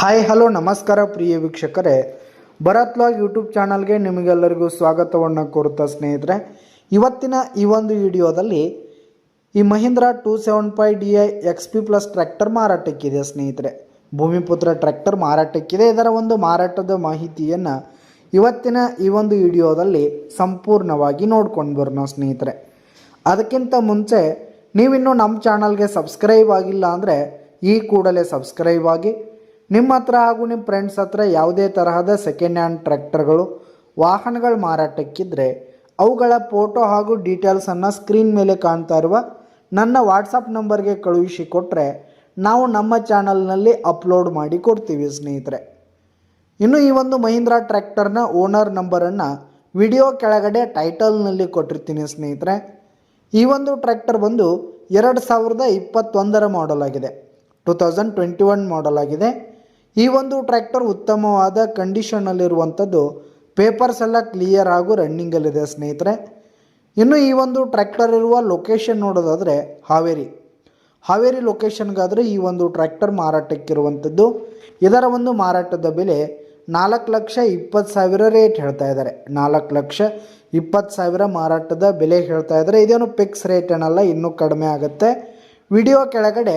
Hi hello ನಮಸ್ಕಾರ ಪ್ರಿಯ ವೀಕ್ಷಕರೇ. Bharat log YouTube ಚಾನಲ್ಗೆ ನಿಮಗೆಲ್ಲರಿಗೂ ಸ್ವಾಗತವನ್ನು ಕೋರುತ್ತಾ ಸ್ನೇಹಿತರೆ. ಇವತ್ತಿನ ಈ ಒಂದು ವಿಡಿಯೋದಲ್ಲಿ ಈ Mahindra two seven five D I X P plus tractor ಮಾರಾಟಕ್ಕಿದೆ ಸ್ನೇಹಿತರೆ. ಭೂಮಿಪುತ್ರ ಟ್ರ್ಯಾಕ್ಟರ್ ಮಾರಾಟಕ್ಕಿದೆ ಇದರ ಒಂದು ಮಾರಾಟದ ಮಾಹಿತಿಯನ್ನು ಇವತ್ತಿನ ಈ ಒಂದು ವಿಡಿಯೋದಲ್ಲಿ ಸಂಪೂರ್ಣವಾಗಿ ನೋಡ್ಕೊಂಡು ಬರೋಣ ಸ್ನೇಹಿತರೆ. ಅದಕ್ಕಿಂತ ಮುಂಚೆ ನೀವಿನ್ನೂ ನಮ್ಮ ಚಾನಲ್ಗೆ ಸಬ್ಸ್ಕ್ರೈಬ್ ಆಗಿಲ್ಲ ಅಂದರೆ ಈ ಕೂಡಲೇ ಸಬ್ಸ್ಕ್ರೈಬ್ ಆಗಿ ನಿಮ್ಮ ಹತ್ರ ಹಾಗೂ ನಿಮ್ಮ ಫ್ರೆಂಡ್ಸ್ ಹತ್ರ ಯಾವುದೇ ತರಹದ ಸೆಕೆಂಡ್ ಹ್ಯಾಂಡ್ ಟ್ರ್ಯಾಕ್ಟರ್ಗಳು ವಾಹನಗಳು ಮಾರಾಟಕ್ಕಿದ್ದರೆ ಅವುಗಳ ಫೋಟೋ ಹಾಗೂ ಡೀಟೇಲ್ಸನ್ನು ಸ್ಕ್ರೀನ್ ಮೇಲೆ ಕಾಣ್ತಾ ಇರುವ ನನ್ನ ವಾಟ್ಸಪ್ ನಂಬರ್ಗೆ ಕಳುಹಿಸಿ ಕೊಟ್ಟರೆ ನಾವು ನಮ್ಮ ಚಾನಲ್ನಲ್ಲಿ ಅಪ್ಲೋಡ್ ಮಾಡಿ ಕೊಡ್ತೀವಿ ಸ್ನೇಹಿತರೆ. ಇನ್ನು ಈ ಒಂದು ಮಹೀಂದ್ರಾ ಟ್ರ್ಯಾಕ್ಟರ್ನ ಓನರ್ ನಂಬರನ್ನು ವಿಡಿಯೋ ಕೆಳಗಡೆ ಟೈಟಲ್ನಲ್ಲಿ ಕೊಟ್ಟಿರ್ತೀನಿ ಸ್ನೇಹಿತರೆ. ಈ ಒಂದು ಟ್ರ್ಯಾಕ್ಟರ್ ಬಂದು ಎರಡು ಸಾವಿರದ ಇಪ್ಪತ್ತೊಂದರ ಮಾಡಲ್ ಆಗಿದೆ. Two thousand twenty one model ಆಗಿದೆ. ಈ ಒಂದು ಟ್ರ್ಯಾಕ್ಟರ್ ಉತ್ತಮವಾದ ಕಂಡೀಷನಲ್ಲಿರುವಂಥದ್ದು ಪೇಪರ್ಸ್ ಎಲ್ಲ ಕ್ಲಿಯರ್ ಹಾಗೂ ರನ್ನಿಂಗಲ್ಲಿದೆ ಸ್ನೇಹಿತರೆ. ಇನ್ನು ಈ ಒಂದು ಟ್ರ್ಯಾಕ್ಟರ್ ಇರುವ ಲೊಕೇಶನ್ ನೋಡೋದಾದರೆ ಹಾವೇರಿ. ಹಾವೇರಿ ಲೊಕೇಶನ್ಗಾದರೆ ಈ ಒಂದು ಟ್ರ್ಯಾಕ್ಟರ್ ಮಾರಾಟಕ್ಕಿರುವಂಥದ್ದು. ಇದರ ಒಂದು ಮಾರಾಟದ ಬೆಲೆ ನಾಲ್ಕು ಲಕ್ಷ ಇಪ್ಪತ್ತು ಸಾವಿರ ರೇಟ್ ಹೇಳ್ತಾ ಇದ್ದಾರೆ. ನಾಲ್ಕು ಲಕ್ಷ ಇಪ್ಪತ್ತು ಸಾವಿರ ಮಾರಾಟದ ಬೆಲೆ ಹೇಳ್ತಾ ಇದ್ದಾರೆ. ಇದೇನು ಫಿಕ್ಸ್ ರೇಟ್ ಏನಲ್ಲ ಇನ್ನೂ ಕಡಿಮೆ ಆಗುತ್ತೆ. ವಿಡಿಯೋ ಕೆಳಗಡೆ